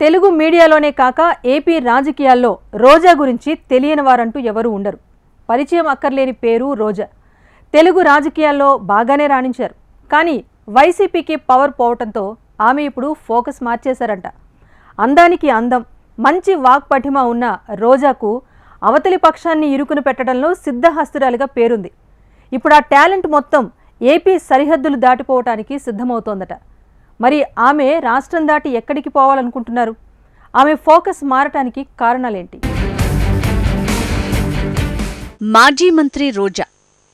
తెలుగు మీడియాలోనే కాక ఏపీ రాజకీయాల్లో రోజా గురించి తెలియని వారంటూ ఎవరూ ఉండరు. పరిచయం అక్కర్లేని పేరు రోజా. తెలుగు రాజకీయాల్లో బాగానే రాణించారు. కానీ వైసీపీకి పవర్ పోవటంతో ఆమె ఇప్పుడు ఫోకస్ మార్చేశారంట. అందానికి అందం మంచి వాక్పఠిమ ఉన్న రోజాకు అవతలి పక్షాన్ని ఇరుకును పెట్టడంలో సిద్ధహస్తురాలుగా పేరుంది. ఇప్పుడు ఆ టాలెంట్ మొత్తం ఏపీ సరిహద్దులు దాటిపోవటానికి సిద్ధమవుతోందట. మరి ఆమె రాష్ట్రం దాటి ఎక్కడికి పోవాలనుకుంటున్నారు? ఆమె ఫోకస్ మారటానికి కారణాలేంటి? మాజీ మంత్రి రోజా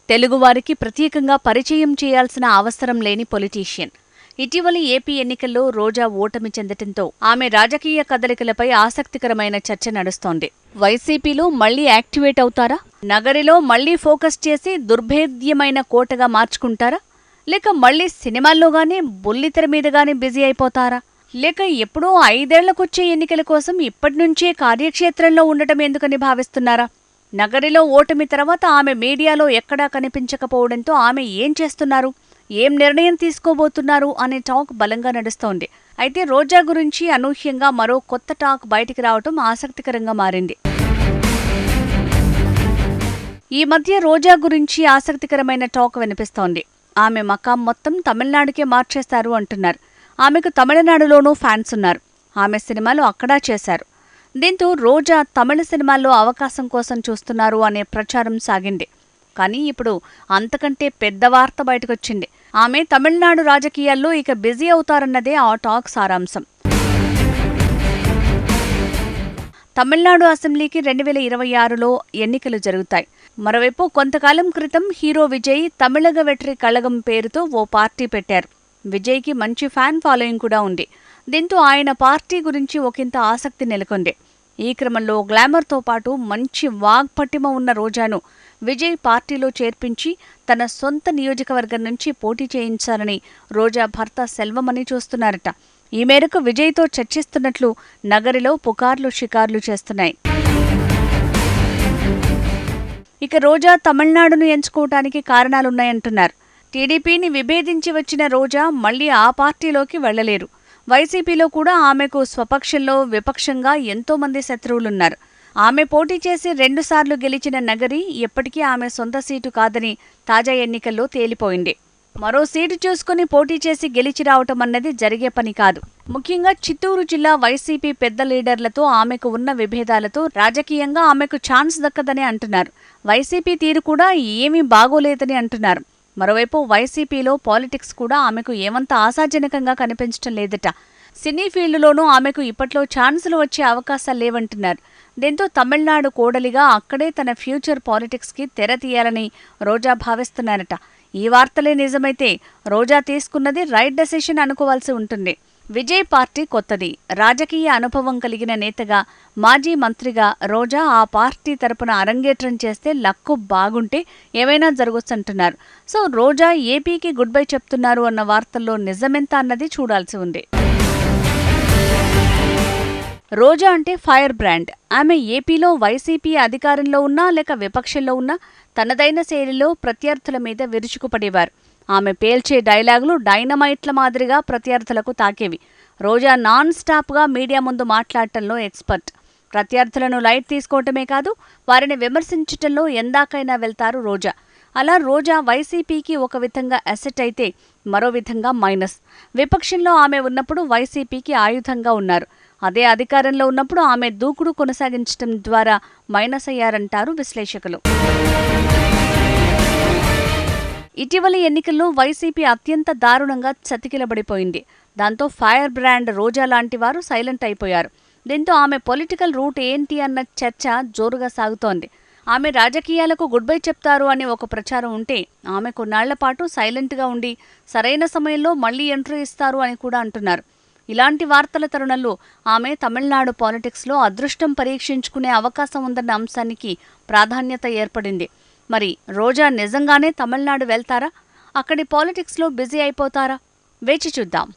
తెలుగువారికి ప్రత్యేకంగా పరిచయం చేయాల్సిన అవసరం లేని పొలిటీషియన్. ఇటీవలి ఏపీ ఎన్నికల్లో రోజా ఓటమి చెందటంతో ఆమె రాజకీయ కదలికలపై ఆసక్తికరమైన చర్చ నడుస్తోంది. వైసీపీలో మళ్ళీ యాక్టివేట్ అవుతారా? నగరిలో మళ్ళీ ఫోకస్ చేసి దుర్భేద్యమైన కోటగా మార్చుకుంటారా? లేక మళ్ళీ సినిమాల్లో గానీ బుల్లితెర మీద గానీ బిజీ అయిపోతారా? లేక ఎప్పుడో ఐదేళ్ళకొచ్చే ఎన్నికల కోసం ఇప్పటినుంచే కార్యక్షేత్రంలో ఉండటం ఎందుకని భావిస్తున్నారా? నగరిలో ఓటమి తర్వాత ఆమె మీడియాలో ఎక్కడా కనిపించకపోవడంతో ఆమె ఏం చేస్తున్నారు? ఏం నిర్ణయం తీసుకోబోతున్నారు అనే టాక్ బలంగా నడుస్తోంది. అయితే రోజా గురించి అనూహ్యంగా మరో కొత్త టాక్ బయటికి రావటం ఆసక్తికరంగా మారింది. ఈ మధ్య రోజా గురించి ఆసక్తికరమైన టాక్ వినిపిస్తోంది. ఆమె మకాం మొత్తం తమిళనాడుకే మార్చేస్తారు అంటున్నారు. ఆమెకు తమిళనాడులోనూ ఫ్యాన్స్ ఉన్నారు. ఆమె సినిమాలు అక్కడా చేశారు. దీంతో రోజా తమిళ సినిమాల్లో అవకాశం కోసం చూస్తున్నారు అనే ప్రచారం సాగింది. కానీ ఇప్పుడు అంతకంటే పెద్ద వార్త బయటకొచ్చింది. ఆమె తమిళనాడు రాజకీయాల్లో ఇక బిజీ అవుతారన్నదే ఆ టాక్ సారాంశం. తమిళనాడు అసెంబ్లీకి రెండు వేల ఇరవై ఆరులో ఎన్నికలు జరుగుతాయి. మరోవైపు కొంతకాలం క్రితం హీరో విజయ్ తమిళగ వెట్రి కళగం పేరుతో ఓ పార్టీ పెట్టారు. విజయ్కి మంచి ఫ్యాన్ ఫాలోయింగ్ కూడా ఉంది. దీంతో ఆయన పార్టీ గురించి ఒకంత ఆసక్తి నెలకొంది. ఈ క్రమంలో గ్లామర్తో పాటు మంచి వాగ్పటిమ ఉన్న రోజాను విజయ్ పార్టీలో చేర్పించి తన సొంత నియోజకవర్గం నుంచి పోటీ చేయించాలని రోజా భర్త సెల్వమని చూస్తున్నారట. ఈ మేరకు విజయ్తో చర్చిస్తున్నట్లు నగరిలో పుకార్లు షికార్లు చేస్తున్నాయి. ఇక రోజా తమిళనాడును ఎంచుకోవటానికి కారణాలున్నాయంటున్నారు. టీడీపీని విభేదించి వచ్చిన రోజా మళ్ళీ ఆ పార్టీలోకి వెళ్ళలేరు వైసీపీలో కూడా ఆమెకు స్వపక్షంలో విపక్షంగా ఎంతో మంది శత్రువులున్నారు. ఆమె పోటీ చేసి రెండుసార్లు గెలిచిన నగరి ఎప్పటికీ ఆమె సొంత సీటు కాదని తాజా ఎన్నికల్లో తేలిపోయింది. మరో సీటు చూసుకుని పోటీ చేసి గెలిచి రావటం అన్నది జరిగే పని కాదు. ముఖ్యంగా చిత్తూరు జిల్లా వైసీపీ పెద్ద లీడర్లతో ఆమెకు ఉన్న విభేదాలతో రాజకీయంగా ఆమెకు ఛాన్స్ దక్కదని అంటున్నారు. వైసీపీ తీరు కూడా ఏమీ బాగోలేదని అంటున్నారు. మరోవైపు వైసీపీలో పాలిటిక్స్ కూడా ఆమెకు ఏమంత ఆశాజనకంగా కనిపించటం లేదట. సినీ ఫీల్డ్లోనూ ఆమెకు ఇప్పట్లో ఛాన్సులు వచ్చే అవకాశాలు లేవంటున్నారు. దీంతో తమిళనాడు కోడలిగా అక్కడే తన ఫ్యూచర్ పాలిటిక్స్కి తెర తీయాలని రోజా భావిస్తున్నారట. ఈ వార్తలే నిజమైతే రోజా తీసుకున్నది రైట్ డెసిషన్ అనుకోవాల్సి ఉంటుంది. విజయ్ పార్టీ కొత్తది. రాజకీయ అనుభవం కలిగిన నేతగా మాజీ మంత్రిగా రోజా ఆ పార్టీ తరపున అరంగేట్రం చేస్తే లక్కు బాగుంటే ఏమైనా జరగొచ్చంటున్నారు. సో రోజా ఏపీకి గుడ్ బై చెప్తున్నారు అన్న వార్తల్లో నిజమెంత అన్నది చూడాల్సి ఉంది. రోజా అంటే ఫైర్ బ్రాండ్. ఆమె ఏపీలో వైసీపీ అధికారంలో ఉన్నా లేక విపక్షంలో ఉన్నా తనదైన శైలిలో ప్రత్యర్థుల మీద విరుచుకుపడేవారు. ఆమె పేల్చే డైలాగులు డైనమైట్ల మాదిరిగా ప్రత్యర్థులకు తాకేవి. రోజా నాన్ స్టాప్గా మీడియా ముందు మాట్లాడటంలో ఎక్స్పర్ట్. ప్రత్యర్థులను లైట్ తీసుకోవటమే కాదు వారిని విమర్శించటంలో ఎందాకైనా వెళ్తారు రోజా. అలా రోజా వైసీపీకి ఒక విధంగా అసెట్ అయితే మరో విధంగా మైనస్. విపక్షంలో ఆమె ఉన్నప్పుడు వైసీపీకి ఆయుధంగా ఉన్నారు. అదే అధికారంలో ఉన్నప్పుడు ఆమె దూకుడు కొనసాగించడం ద్వారా మైనస్ అయ్యారంటారు విశ్లేషకులు. ఇటీవలి ఎన్నికల్లో వైసీపీ అత్యంత దారుణంగా చతికిలబడిపోయింది. దాంతో ఫైర్ బ్రాండ్ రోజా లాంటి వారు సైలెంట్ అయిపోయారు. దీంతో ఆమె పొలిటికల్ రూట్ ఏంటి అన్న చర్చ జోరుగా సాగుతోంది. ఆమె రాజకీయాలకు గుడ్ బై చెప్తారు అని ఒక ప్రచారం ఉంటే ఆమె కొన్నాళ్ళ పాటు సైలెంట్గా ఉండి సరైన సమయంలో మళ్ళీ ఎంట్రీ ఇస్తారు అని కూడా అంటున్నారు. ఇలాంటి వార్తల తరుణంలో ఆమె తమిళనాడు పాలిటిక్స్లో అదృష్టం పరీక్షించుకునే అవకాశం ఉందన్న అంశానికి ప్రాధాన్యత ఏర్పడింది. మరి రోజా నిజంగానే తమిళనాడు వెళ్తారా? అక్కడి పాలిటిక్స్లో బిజీ అయిపోతారా? వేచి చూద్దాం.